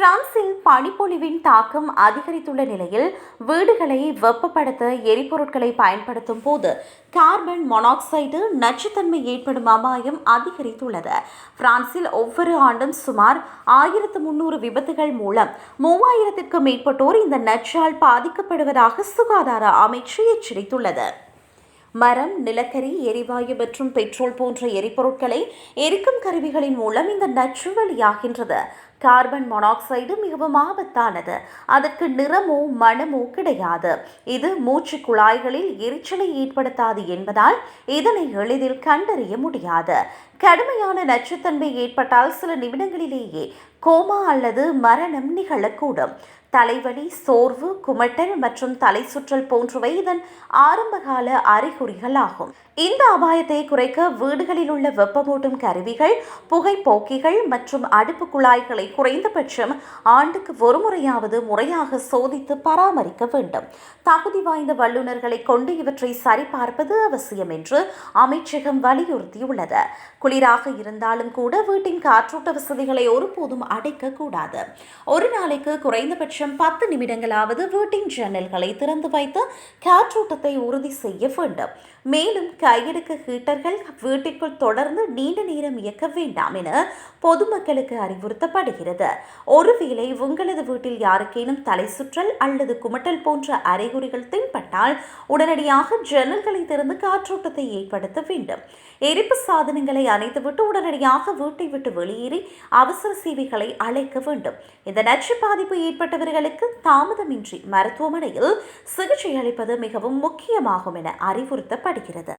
பிரான்சில் பனிப்பொழிவின் தாக்கம் அதிகரித்துள்ள நிலையில் வீடுகளை வெப்பப்படுத்த எரிபொருட்களை பயன்படுத்தும் போது கார்பன் மொனாக்சைடு நச்சுத்தன்மை ஏற்படும் அபாயம் அதிகரித்துள்ளது. பிரான்சில் ஒவ்வொரு ஆண்டும் சுமார் ஆயிரத்து முன்னூறு விபத்துகள் மூலம் மூவாயிரத்திற்கும் மேற்பட்டோர் இந்த நச்சால் பாதிக்கப்படுவதாக சுகாதார அமைச்சு எச்சரித்துள்ளது. மரம் நிலக்கரி எரிவாயு மற்றும் பெட்ரோல் போன்ற எரிபொருட்களை எரிக்கும் கருவிகளின் மூலம் இந்த நச்சு வெளியாகின்றது. கார்பன் மொனாக்சைடு மிகவும் ஆபத்தானது. அதற்கு நிறமோ மனமோ கிடையாது. இது மூச்சு குழாய்களில் எரிச்சலை ஏற்படுத்தாது என்பதால் இதனை எளிதில் கண்டறிய முடியாது. கடுமையான நச்சுத்தன்மை ஏற்பட்டால் சில நிமிடங்களிலேயே கோமா அல்லது மரணம் நிகழக்கூடும். தலைவலி சோர்வு குமட்டல் மற்றும் தலை சுற்றல் போன்றவை இதன் ஆரம்பகால அறிகுறிகள் ஆகும் இந்த அபாயத்தை குறைக்க வீடுகளில் உள்ள வெப்பமூட்டும் கருவிகள் புகைப்போக்கிகள் மற்றும் அடுப்பு குழாய்களை குறைந்தபட்சம் ஆண்டுக்கு ஒரு முறையாவது முறையாக சோதித்து பராமரிக்க வேண்டும். தகுதி வாய்ந்த வல்லுநர்களை கொண்டு இவற்றை சரிபார்ப்பது அவசியம் என்று அமைச்சகம் வலியுறுத்தியுள்ளது. குளிராக இருந்தாலும் கூட வீட்டின் காற்றோட்ட வசதிகளை ஒருபோதும் அடைக்கக்கூடாது. ஒரு நாளைக்கு குறைந்தபட்சம் பத்து நிமிடங்களாவது வீட்டின் ஜன்னல்களை திறந்து வைத்து காற்றோட்டத்தை உறுதி செய்ய வேண்டும். மேலும் கையெடுக்க ஹீட்டர்கள் வீட்டிற்குள் தொடர்ந்து நீண்ட நேரம் இயக்க வேண்டாம் என பொதுமக்களுக்கு அறிவுறுத்தப்படுகிறது. ஒருவேளை உங்களது வீட்டில் யாருக்கேனும் தலை சுற்றல் அல்லது குமட்டல் போன்ற அறிகுறிகள் தென்பட்டால் உடனடியாக ஜன்னல்களை திறந்து காற்றோட்டத்தை ஏற்படுத்த வேண்டும். எரிப்பு சாதனங்களை அணைத்துவிட்டு உடனடியாக வீட்டை விட்டு வெளியேறி அவசர சேவைகளை அழைக்க வேண்டும். இந்த நச்சு பாதிப்பு ஏற்பட்டவர்களுக்கு தாமதமின்றி மருத்துவமனையில் சிகிச்சை அளிப்பது மிகவும் முக்கியமாகும் என அறிவுறுத்தப்படுகிறது.